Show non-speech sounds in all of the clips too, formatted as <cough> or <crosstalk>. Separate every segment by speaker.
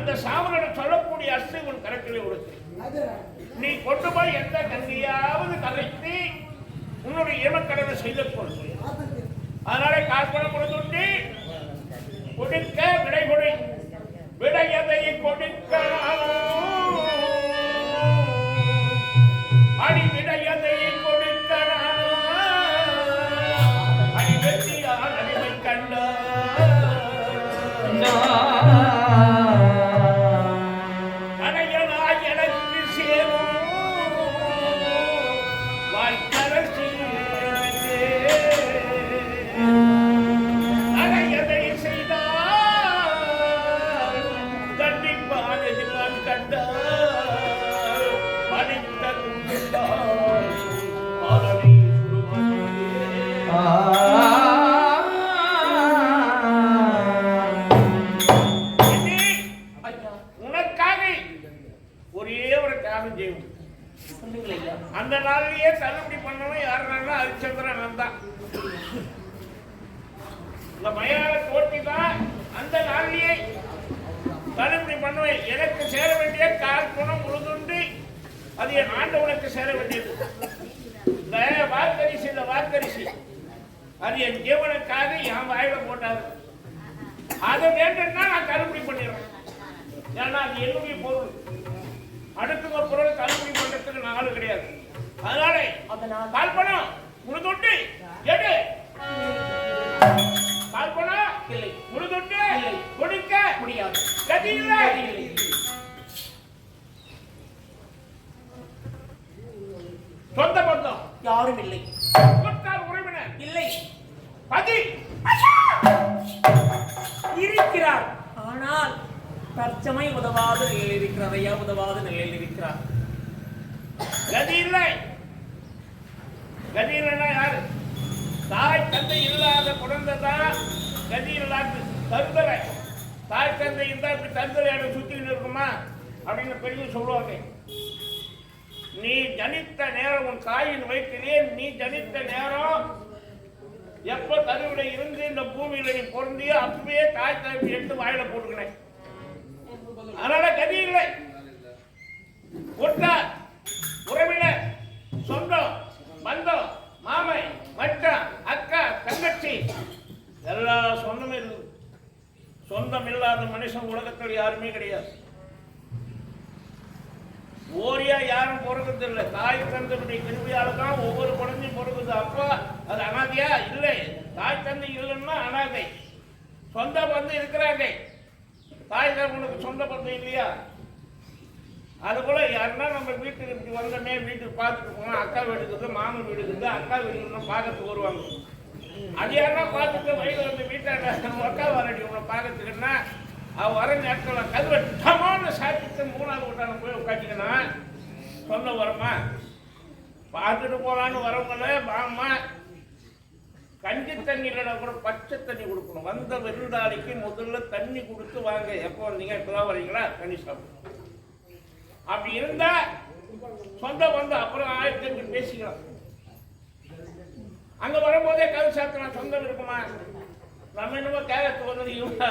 Speaker 1: அந்த சாமரன் சொல்லக்கூடிய அஸ்தை உன் கரத்திலே கொடுக்கிறேன் நீ கொண்டு போய் எந்த கங்கையாவது கரைத்து உன்னுடைய இமக்கடனை செய்து கொள் அதனால காற்பணம் கொடுத்துட்டு கொடுக்க விடை கொடு. விடையதை கொடுக்க இந்த மயான போட்டி தான் அந்த நாளிலேயே தள்ளுபடி பண்ணுவேன் எனக்கு சேர வேண்டிய கால் குணம் உழுதுண்டு. அது என் ஆண்டவனுக்கு சேர வேண்டியது. இந்த வாக்கரிசி இந்த வாக்கரிசி அது என் ஜீவனுக்காக என் வாயில போட்டாரு. அதை வேண்டும்னா நான் தள்ளுபடி பண்ணிடுறேன். ஏன்னா அது என்னுடைய பொருள். அடுத்த பொருள் தள்ளுபடி பண்றதுக்கு நான் ஆளு கிடையாது. அதனால கால் பணம் முழுதொட்டு எடு.
Speaker 2: முடியாது.
Speaker 1: சொந்த பந்தம்.
Speaker 2: யாரும் இல்லை.
Speaker 1: உறவினர்.
Speaker 2: இல்லை.
Speaker 1: பதி.
Speaker 2: இருக்கிறார். ஆனால் தற்சமை உதவாத நிலையில் இருக்கிறார் ஐயா உதவாத நிலையில் இருக்கிறார்
Speaker 1: கதி இல்லை கதி இல்லைன்னா யாரு? தாய் தந்தை இல்லாத குழந்தை தான் கதி இல்லாத தருதலை. தாய் தந்தை இருந்தால் இப்படி தருதலை சுத்தின்னு இருக்குமா? அப்படின்னு பெரிய சொல்லுவாங்க. நீ ஜனித்த நேரம் உன் தாயின் வயிற்றிலே நீ ஜனித்த நேரம் எப்ப கருவில இருந்து இந்த பூமியில நீ பொருந்தியோ அப்பவே தாய் தந்தை எடுத்து வாயில போட்டுக்கினேன். அதனால கதி இல்லை. உற்றார் உறவினர் சொந்தம் பந்தம் மாமை மச்சான் அக்கா தங்கச்சி எல்லா சொந்தமும் இருக்கு சொந்தம் இல்லாத மனுஷன் உலகத்தில் யாருமே கிடையாது. ஓரியா யாரும் பிறகுது இல்லை. தாய் தந்தனுடைய கிருபியால தான் ஒவ்வொரு குழந்தையும் பிறகுது அப்போ அது அனாதையா? இல்லை. தாய் தந்தை இல்லைன்னா அனாதை. சொந்த பந்து இருக்கிறாங்க. தாய் தகவனுக்கு சொந்த பந்து இல்லையா? அது போல யாருன்னா நம்ம வீட்டுக்கு வந்தோமே வீட்டுக்கு பார்த்துட்டு போனோம் அக்கா வீடு இருக்குது மாமன் வீடு இருக்குது. அக்கா வீடு பார்க்கறதுக்கு வருவாங்க. அது யாருன்னா பார்த்துட்டு வயது வந்து வீட்டாண்ட நம்ம வரடி உங்களை பார்க்கறதுக்குன்னா அவள் வர நேரத்தில் கதவை டமான்னு சாப்பிட்டு மூணாவது வீட்டான போய் உட்காந்துக்கனா சொந்த வரமா? பார்த்துட்டு போகலான்னு வரவங்களே வாமா கஞ்சி தண்ணி கூட பச்சை தண்ணி கொடுக்கணும். வந்த விருந்தாளிக்கு முதல்ல தண்ணி கொடுத்து வாங்க. எப்போ வந்தீங்க இப்போதான் வரீங்களா தண்ணி சாப்பிடும் அப்படி இருந்தால் சொந்த வந்து அப்புறம் ஆயிரத்தி பேசிக்கலாம். அங்க வரும்போதே கதவு சேர்த்துலாம் சொந்தம் இருக்குமா? நம்ம என்னமோ கேரத்து வந்தது இவங்க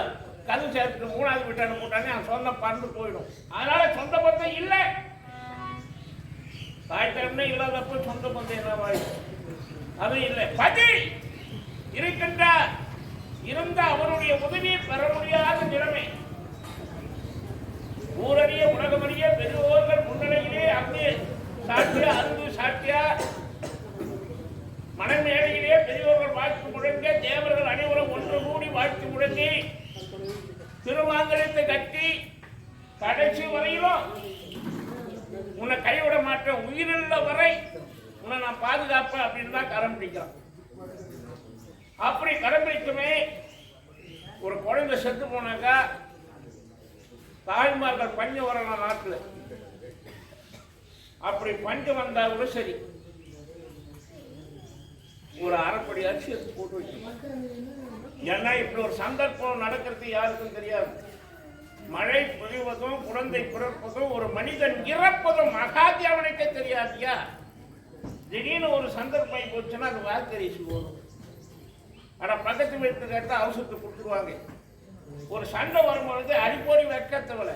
Speaker 1: கதவு சேர்த்துட்டு மூணாவது வீட்டான மூட்டானே அவன் சொந்தம் பறந்து போயிடும். அதனால சொந்த பந்தம் இல்லை. தாய் தரமே இல்லாதப்போ சொந்த பந்தம் என்ன வாய்? அது இல்லை. பதி! இருக்கின்றார். இருந்த அவருடைய உதவியை பெற முடியாத நிலைமை. ஊரறிய உலகமறிய பெரியோர்கள் முன்னிலையிலே அங்கு சாட்சியா அருந்து சாட்சியா மனமேடையிலே பெரியோர்கள் வாழ்த்து முழங்க தேவர்கள் அனைவரும் ஒன்று கூடி வாழ்த்து முழங்கி திருமாங்கலத்தை கட்டி கடைசி வரையிலும் உன்னை கைவிட மாட்டேன். உயிரில்ல வரை உன்னை நான் பாதுகாப்பேன் அப்படின்னு தான் கரம் பிடிக்கிறான். அப்படி கரம் பிடிக்குமே ஒரு குழந்தை செத்து போனாக்கா தாய்மார்கள் பஞ்சு வரலாம் நாட்டில். அப்படி பஞ்சு வந்தாலும் கூட சரி. ஒரு அரைப்படி அரிசி எடுத்து போட்டு வைக்கணும். ஏன்னா இப்படி ஒரு சந்தர்ப்பம் நடக்கிறது யாருக்கும் தெரியாது. மழை பொழிவதும் குழந்தை பிறப்பதும் ஒரு மனிதன் இறப்பதும் மகாத்தியாவனுக்கே தெரியாதியா? திடீர்னு ஒரு சந்தர்ப்பம் போச்சுன்னா அது வாக்கரிசி போதும். ஆனால் பக்கத்து வீட்டு அவசரத்தை கொடுத்துருவாங்க. ஒரு சண்டை வரும்பொழுது அடிப்போடி வெக்கத்தவளை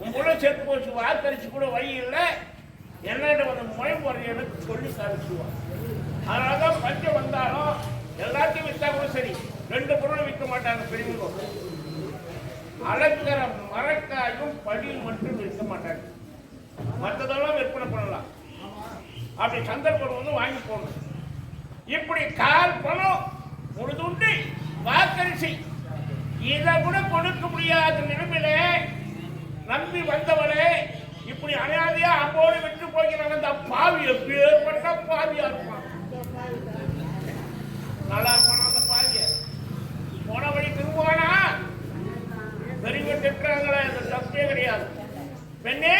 Speaker 1: உன் புள்ள செத்து போச்சு வாக்கரிச்சு கூட வழி இல்லை. என்னென்ன வந்து முறை முறையனுக்கு சொல்லி கழிச்சுவான் அதனால தான் பஞ்சம் வந்தாலும் எல்லாத்தையும் விற்றா கூட சரி. ரெண்டு பொருளும் விற்க மாட்டாங்க பெரியவங்க. அலங்கர மரக்காயும் படியும் மட்டும் விற்க மாட்டாங்க. மற்றதெல்லாம் விற்பனை பண்ணலாம். அப்படி சந்தர்ப்பம் வந்து வாங்கி போகணும் இப்படி கால் பணம் முழுதுண்டு வாக்கரிசி இதை கூட கொடுக்க முடியாத நிலைமையில நம்பி வந்தவளே இப்படி அனாதையா அம்போடு விட்டு போகிறான் அந்த பாவி எப்பேற்பட்ட பாவியா இருப்பான்? நல்லா இருப்பானா அந்த பாவிய போன வழி திரும்புவானா பெரிய திட்டுறாங்களே இந்த தப்பே கிடையாது. பெண்ணே!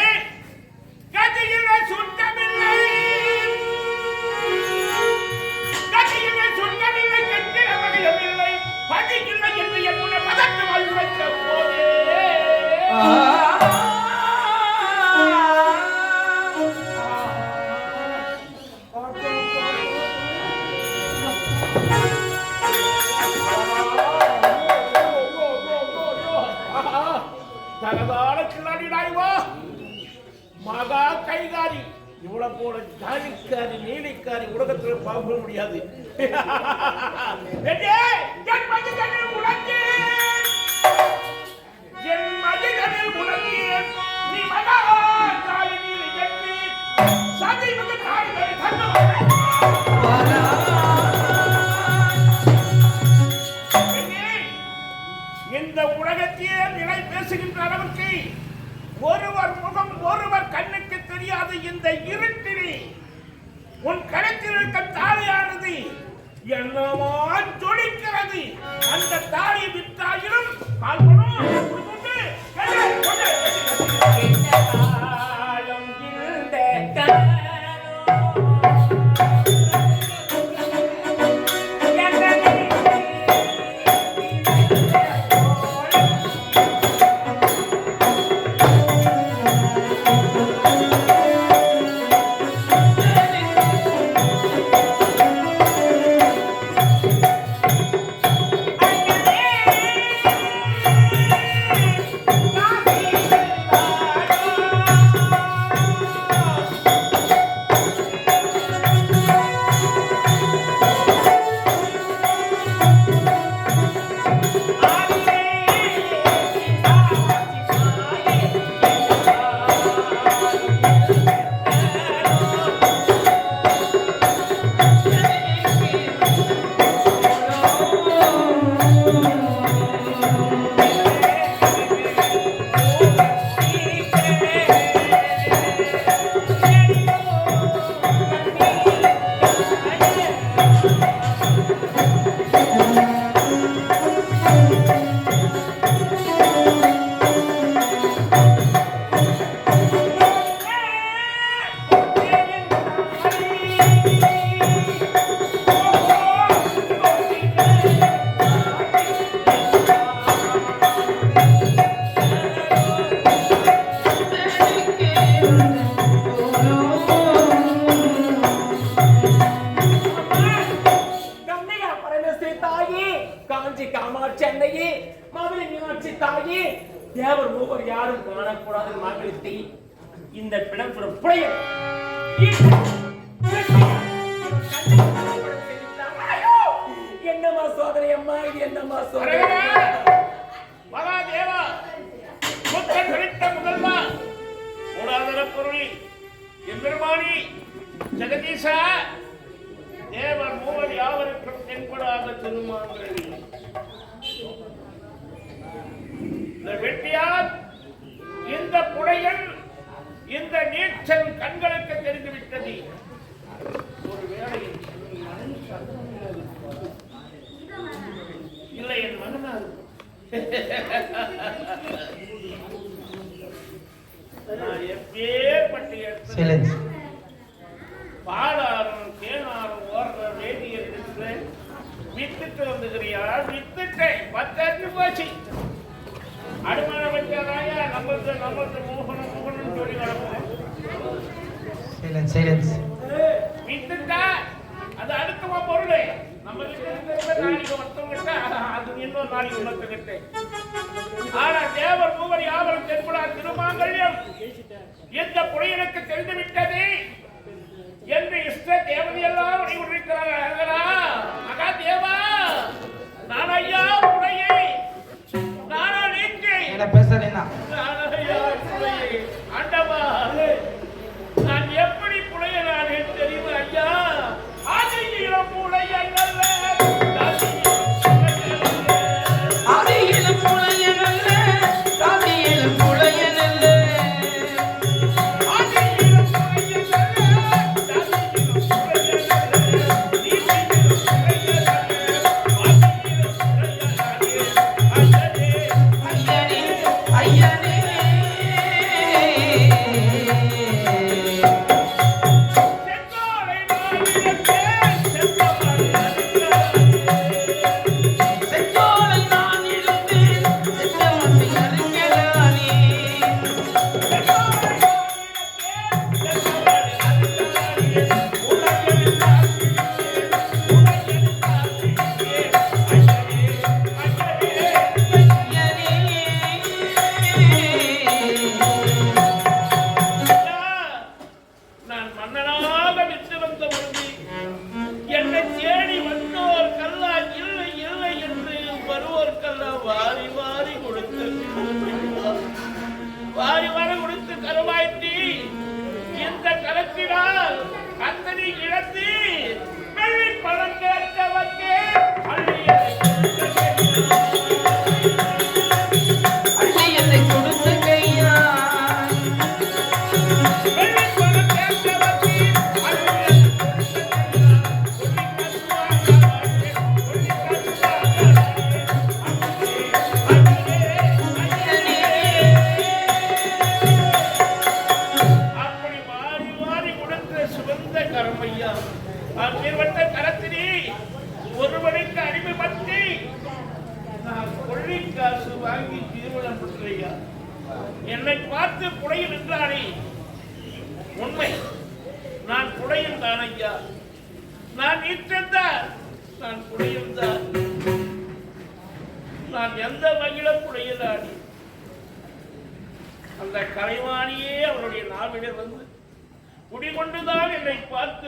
Speaker 1: பேசுகின்ற அளவுக்கு ஒருவர் முகம் ஒருவர் கண்ணுக்கு தெரியாத இந்த இருட்டிலே. உன் கழுத்தில் இருக்க தாலியானது என்னவோ ஜொலிக்கிறது? அந்த தாலி விற்றாயினும் பால்பனும் கொடுத்து எம்பெருமானி ஜெகதீசா தேவர் மூவர் யாவருக்கும் தென்படாத திருமாங்கள் இந்த வெட்டியார் இந்த புடையன் இந்த நீச்சல் கண்களுக்கு தெரிந்துவிட்டது. ஒருவேளை இல்லை என் மகனார். நான் <laughs>
Speaker 3: Silence.
Speaker 1: பாலாறும் தேனாரும் ஓடுற எடுத்து வித்துட்டு வந்துக்கிறியா வித்துட்டேன் பத்தாயிரத்து போச்சு அடுமான வச்சாதாயா நம்மளுக்கு நம்மளுக்கு மோகனம் மோகனம் சொல்லி
Speaker 3: Silence, silence.
Speaker 1: வித்துட்டா அது அடுத்தவா பொருள் நம்ம கிட்ட இருக்கிறத நாளைக்கு ஒருத்தவங்கிட்ட அது இன்னொரு நாளைக்கு இன்னொருத்தங்கிட்ட ஆனா தேவர் மூவர் யாவரும் தென்புலார் திருமாங்கல்யம். இந்த புலையனுக்கு தெரிந்து விட்டது என்று இஷ்ட தேவதையெல்லாம் வழிபட்டிருக்கிறார்களா மகா தேவா நான் ஐயா உடையை நானா நீக்கி
Speaker 3: பேசுறேன்னா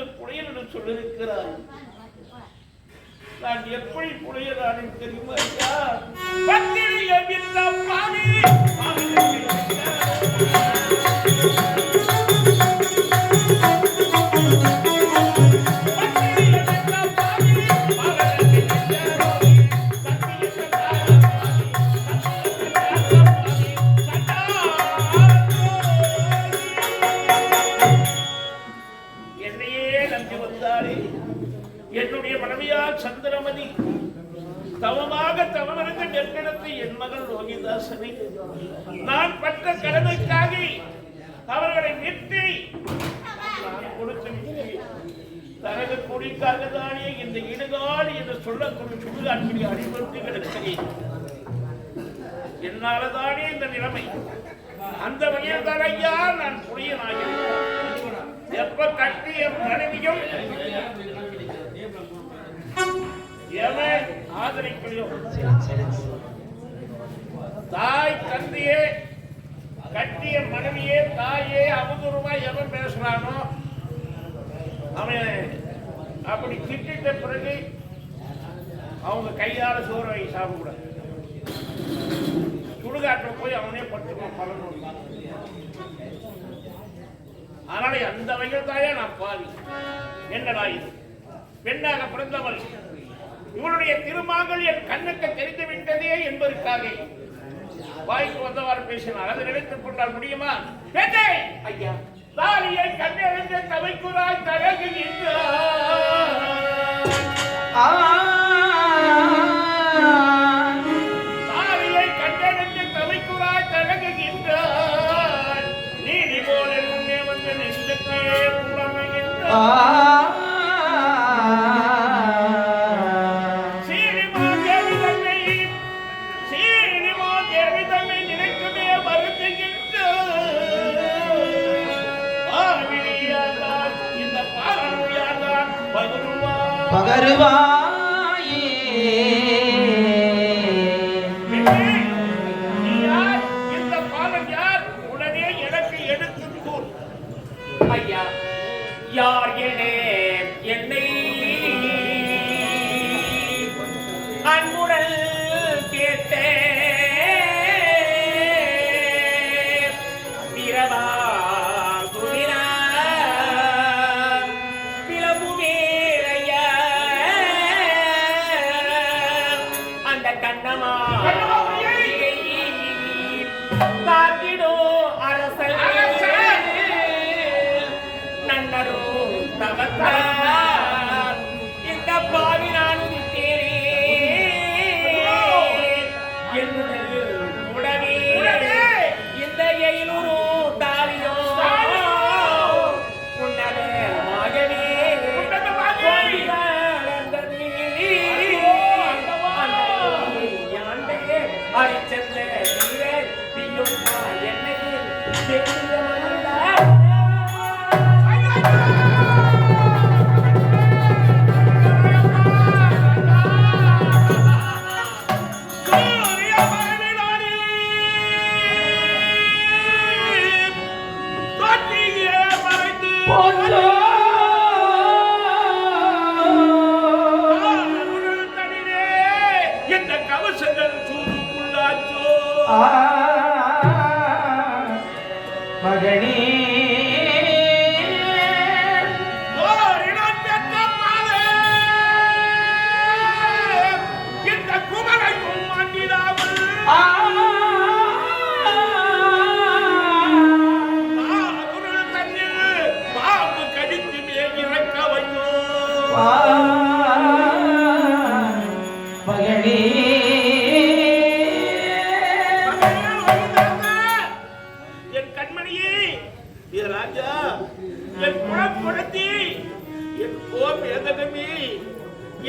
Speaker 1: புனைய புடையலிடம் சொல்லியிருக்கிறார் நான் எப்படி புனையதானே தெரியுமா ஐயா? பத்திரிகை ஏற்கனவே என் மகள் லோகிதாசனை நான் பட்ட கடமைக்காக அவர்களை நிறுத்தி நான் தனது குடிக்காக தானே இந்த இடுகாடு என்று சொல்லக்கூடிய சுடுகாட்படி அடிபட்டு கிடக்கிறேன் என்னால தானே இந்த நிலைமை. அந்த வகையில் தான் ஐயா நான் புரியனாகிறேன் எப்ப கட்டி என் மனைவியும் எவன் ஆதரிக்கலையோ தாய் தந்தையே கட்டிய மனைவியே தாயே அவதூறுமா எவன் பேசுறானோ அவன் அப்படி திட்டிட்ட பிறகு அவங்க கையால சோறு வாங்கி சாப்பிடக்கூடாது. சுடுகாட்டில் போய் அவனே படுத்துக்கான் பலனும் அதனால அந்த வகையில் தாயா நான் பாவி என்னடா இது? பெண்ணாக பிறந்தவள். இவளுடைய திருமாங்கள் என் கண்ணுக்கு தெரிந்து விட்டதே என்பதற்காக. வாய்க்கு வந்தவாறு பேசினார். அதை நினைத்துக் கொண்டால் முடியுமா? ஐயா. தாலியை கண்ணெறிந்து தவைக்குறாய் தழகுகின்றார்
Speaker 3: ஆ.
Speaker 1: தாலியை கையலே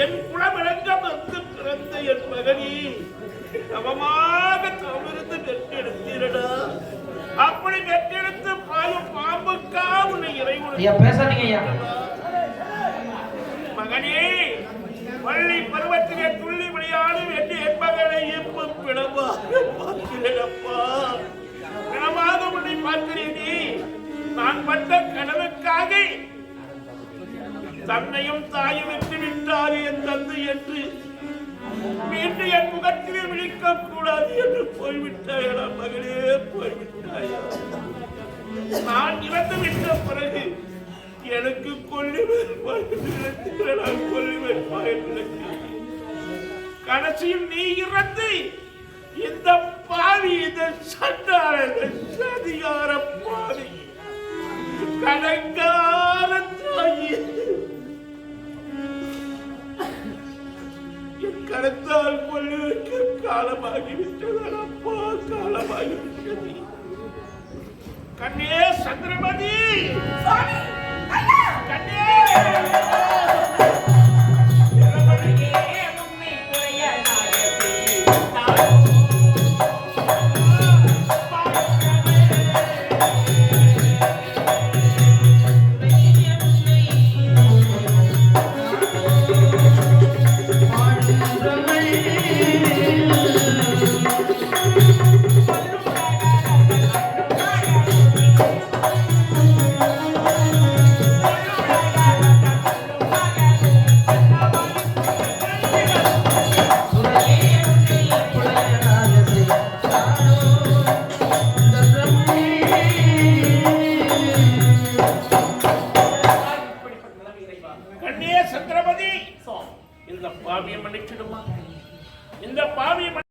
Speaker 1: என் குலமிழங்க வந்து பிறந்த என் மகனே சமமாக தவிர்த்து வெற்றெடுத்தீரடா அப்படி வெற்றெடுத்து பாயும் பாம்புக்கா உன்னை இறைவன்
Speaker 3: ஐயா பேசாதீங்க ஐயா
Speaker 1: மகனே பள்ளி பருவத்திலே துள்ளி விளையாடும் என்று என் மகனை எப்ப பிணமாக பார்க்கிறேனப்பா பிணமாக உன்னை பார்க்கிறேனே. நான் பட்ட கனவுக்காக தன்னையும் தாயும் விட்டு விட்டார் என் தந்தை என்று மீண்டும் என் முகத்திலே விழிக்க கூடாது என்று போய்விட்டாயடா மகளே போய்விட்டாயா? நான் இறந்து விட்ட பிறகு எனக்கு கொல்லுவேன் நான் கொல்லுவேன் கடைசியில் நீ இறந்து இந்த பாவி இந்த சண்டார சதிகார பாவி கடங்கார தாயி கருத்தால் கொல்லுவதற்கு காலமாகிவிட்டது அப்பா காலமாகிவிட்டது. கண்ணே சந்திரமதி! கண்ணே!